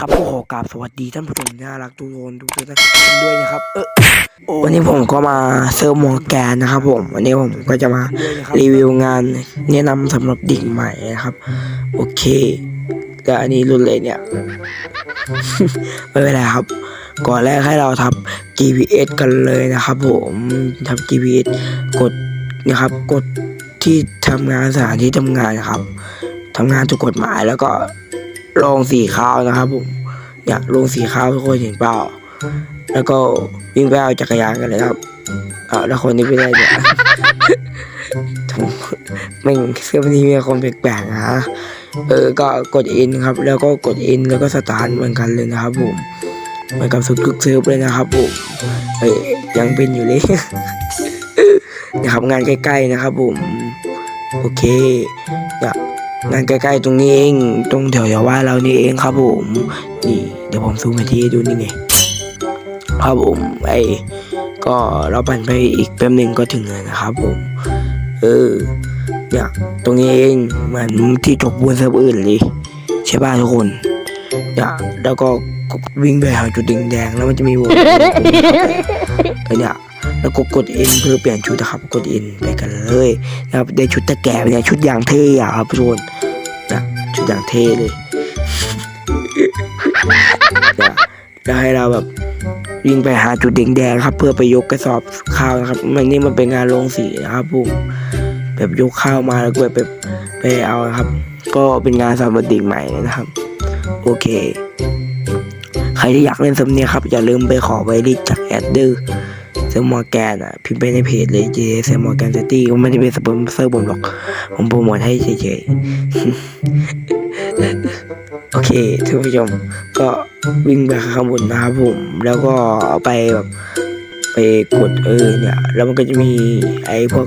ครับก็ขอกราบสวัสดีท่านผู้ชมน่ารักทุกคนทุกท่านด้วยนะครับเออวันนี้ผมก็มาเซิร์มอร์แกนนะครับผมวันนี้ผมก็จะมารีวิวงานแนะนำสำหรับเด็กใหม่นะครับ โอเคก็อันนี้รุ่นเลยเนี่ยไม่เป็นไรครับ ก่อนแรกให้เราทำ GPS กันเลยนะครับ ผมทำ GPS กดนะครับ กดที่ทำงานสถานที่ทำงานนะครับทำงานถูกกฎหมายแล้วก็ ลงสีขาวนะครับผมเนี่ยลงสีขาวทุกคนเห็นเปล่า แล้วก็วิ่งไปเอาจักรยานกันเลยครับอ่าแล้วคนนี้ไม่ได้เนี่ยผมแม่งเสื้อวันนี้มีคนแปลกๆนะเออก็กดอินครับ แล้วก็กดอินแล้วก็สตาร์ทเหมือนกันเลยนะครับผมเหมือนกับสุดกึกเซิร์ฟเลยนะครับผมเอ้ยยังเป็นอยู่เลยนะครับงานใกล้ๆนะครับผมโอเคเนี่ย งานใกล้ๆตรงนี้เองตรงแถวๆว่าเรานี่เองครับผมนี่เดี๋ยวผมซูมไปที่ดูนี่ไงครับผมไอ้ก็เราปั่นไปอีกแป๊บหนึ่งก็ถึงเลยนะครับผม เออเนี่ยตรงนี้เองเหมือนที่จบบนเซิร์ฟอื่นเลยใช่ป่ะทุกคนเนี่ยแล้วก็วิ่งไปหาจุดแดงๆแล้วมันจะมีวงเนี่ย แล้วก็กดเอ็นเพื่อเปลี่ยนชุดนะครับกดเอ็นไปกันเลยนะครับได้ชุดตะแก่เนี่ยชุดอย่างเท่อะครับทุกคนนี่ยชุดอย่างเท่เลยเนี่ยแล้วให้เราแบบวิ่งไปหาจุดแดงๆครับ เพื่อไปยกกระสอบข้าวนะครับ มันนี่มันเป็นงานลงสีนะครับผมแบบยกข้าวมาแล้วก็ไปไปเอานะครับ ก็เป็นงานสำหรับเด็กใหม่นะครับ โอเค ใครที่อยากเล่นสำเนียครับ อย่าลืมไปขอไวริจากแอดเดอร์ เซมมอร์แกนอะพิมพ์ไปในเพจเลยเจเซมมอร์แกนซิตี้ก็ไม่ได้เป็นสปอนเซอร์ผมหรอก ผมโปรโมทให้เฉยๆ โอเคท่านผู้ชม ก็วิ่งไปข้างบนนะครับผม แล้วก็ไปแบบไปกดเออเนี่ย แล้วมันก็จะมีไอ้พวก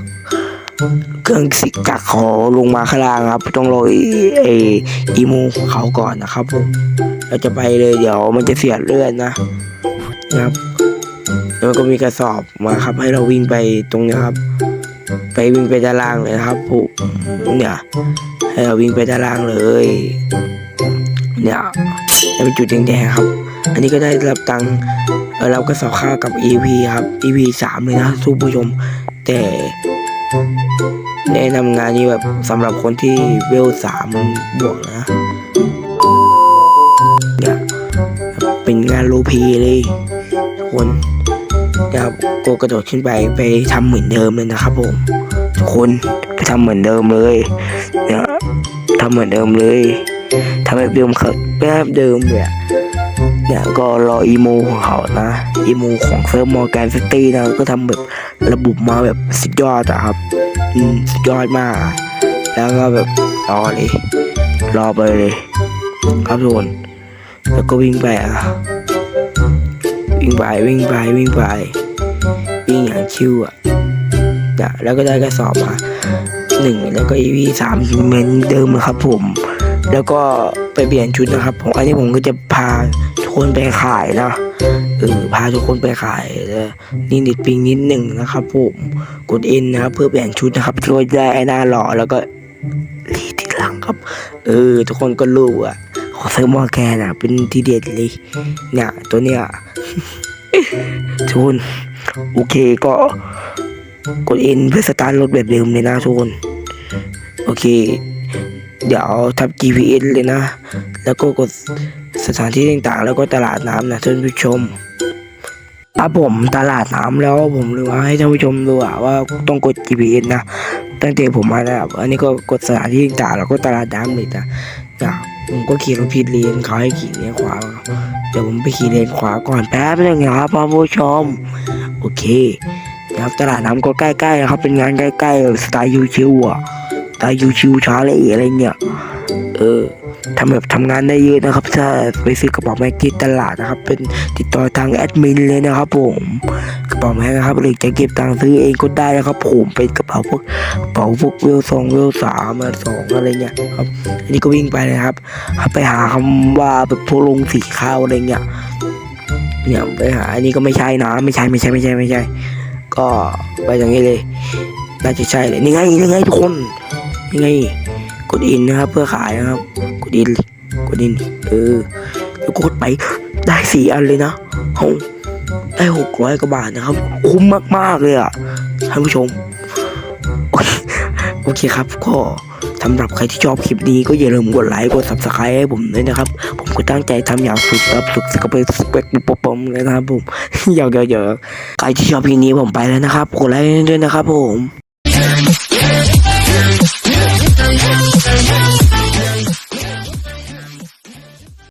เครื่องสิจักขอลงมาข้างล่างครับ ต้องรอไอ้อีมูของเขาก่อนนะครับผมเราจะไปเลยเดี๋ยวมันจะเสียเลือดนะนะครับ แล้วมันก็มีกระสอบมาครับ ให้เราวิ่งไปตรงนี้ครับ ไปวิ่งไปด้านล่างเลยครับผมเนี่ยให้เราวิ่งไปด้านล่างเลย เนี่ยแล้วเป็นจุดแดงๆครับ อันนี้ก็ได้รับตังค์เอ่อรับกระสอบข้าวกับ EP ครับ EP สามเลยนะทุกผู้ชม แต่แนะนำงานนี้แบบสำหรับคนที่เวลสามบวกนะ เนี่ย เป็นงานโลพีเลยทุกคน นะครับก็กระโดดขึ้นไปไปทำเหมือนเดิมเลยนะครับผมทุกคนไปทำเหมือนเดิมเลยเนี่ยทำเหมือนเดิมเลยทำแบบเดิมครับแบบเดิมเลยอะเนี่ยก็รออีโมของเขานะอีโมของเซิร์ฟมอร์แกนซิตี้นะก็ทำแบบระบุมาแบบสุดยอดอะครับอืมสุดยอดมาก แล้วก็แบบรอเลยรอไปเลย ครับทุกคนแล้วก็วิ่งไปอะ วิ่งไปวิ่งไปวิ่งไปวิ่งอย่างชิวอะนะแล้วก็ได้กระสอบมาหนึ่งแล้วก็ EV สามเหมือนเดิมครับผม แล้วก็ไปเปลี่ยนชุดนะครับ ผมอันนี้ผมก็จะพาทุกคนไปขายนะเออพาทุกคนไปขายนี่นิดปิงนิดหนึ่งนะครับผมกดเอ็นนะครับเพื่อเปลี่ยนชุดนะครับก็ได้ไอ้หน้าหล่อแล้วก็รีดที่หลังครับ เออ ทุกคนก็รู้อะ เซิร์ฟมอร์แกน่ะ เป็นที่เด็ดเลย เนี่ย ตัวเนี้ยทุกคนโอเคก็กดอ็นเพื่อสตาร์ทรถแบบเดิมเลยนะทุกคน โอเค เดี๋ยวทับ GPS เลยนะ แล้วก็กดสถานที่ต่างๆ แล้วก็ตลาดน้ำนะท่านผู้ชมครับผมตลาดน้ำแล้วผมเลยว่าให้ท่านผู้ชมดูว่าต้องกด GPS นะ ตั้งแต่ผมมาแล้วอันนี้ก็กดสถานที่ต่างๆแล้วก็ตลาดน้ำเลยนะ นะผมก็ขี่รถผิดเลนเขาให้ขี่เลนขวาเดี๋ยวผมไปขี่เลนขวาก่อนแป๊บนึงนะครับพ่อผู้ชม โอเคนะครับตลาดน้ำก็ใกล้ๆนะครับเป็นงานใกล้ๆสไตล์ยูชิวอะสไตล์ยูชิวชาเลยอะไรเงี้ย ออทำแบบทำงานได้เยอะนะครับ ถ้าไปซื้อกระเป๋าแม็กที่ตลาดนะครับ เป็นติดต่อทางแอดมินเลยนะครับผมกระเป๋าแม็กนะครับหรือจะเก็บตังค์ซื้อเองก็ได้นะครับผมเป็นกระเป๋าพวกกระเป๋าพวกเวลสองเวลสามมาสองอะไรเงี้ยครับ อันนี้ก็วิ่งไปนะครับไปหาคำว่าแบบพวกลงสีข้าวอะไรเงี้ยเนี่ยไปหาอันนี้ก็ไม่ใช่นะไม่ใช่ไม่ใช่ไม่ใช่ไม่ใช่ ก็ไปอย่างนี้เลยน่าจะใช่เลยนี่ไงนี่ไงทุกคนนี่ไง ดอินนะครับ เพื่อขายนะครับ กดอินกดอินเออแล้วกดไปได้สี่อันเลยนะโอ้ได้หกร้อยกว่าบาทนะครับ คุ้มมากๆเลยอะท่านผู้ชม โอเคโอเคครับ ก็สำหรับใครที่ชอบคลิปนี้ก็อย่าลืมกดไลค์กด subscribe ให้ผมด้วยนะครับ ผมก็ตั้งใจทำอย่างสุดครับสุดสกปรกสเปกปปมเลยนะครับผมอยากเยอะๆใครที่ชอบคลิปนี้ผมไปแล้วนะครับกดไลค์ด้วยนะครับผม Yeah.